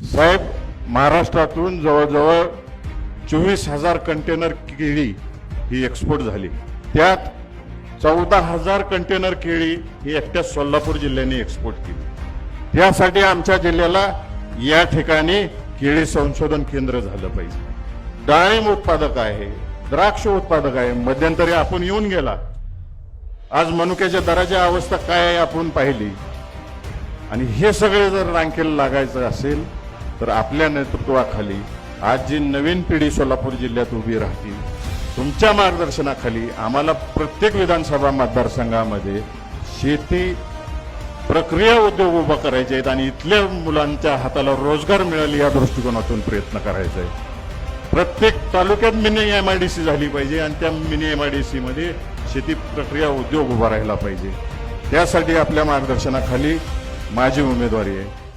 साहेब महाराष्ट्रातून जवळजवळ चोवीस हजार कंटेनर केळी ही एक्सपोर्ट झाली. त्यात चौदा हजार कंटेनर केळी ही एकट्या सोलापूर जिल्ह्याने एक्सपोर्ट केली. त्यासाठी आमच्या जिल्ह्याला या ठिकाणी केळी संशोधन केंद्र झालं पाहिजे. डाळिंब उत्पादक आहे द्राक्ष उत्पादक आहे मध्यंतरी आपण येऊन गेला. आज मनुक्याच्या दराची अवस्था काय आहे आपण पाहिली. आणि हे सगळे जर रांकेला लागायचं असेल तर आपल्या नेतृत्वाखाली आज जी नवीन पिढी सोलापूर जिल्ह्यात उभी राहतील तुमच्या मार्गदर्शनाखाली आम्हाला प्रत्येक विधानसभा मतदारसंघामध्ये शेती प्रक्रिया उद्योग उभा करायचे आहेत आणि इथल्या मुलांच्या हाताला रोजगार मिळेल या दृष्टिकोनातून प्रयत्न करायचा आहे प्रत्येक तालुक्यात mini M I D C झाली पाहिजे आणि त्या mini M I D C मध्ये शेती प्रक्रिया उद्योग उभा राहिला पाहिजे. त्यासाठी आपल्या मार्गदर्शनाखाली माझी उमेदवारी आहे.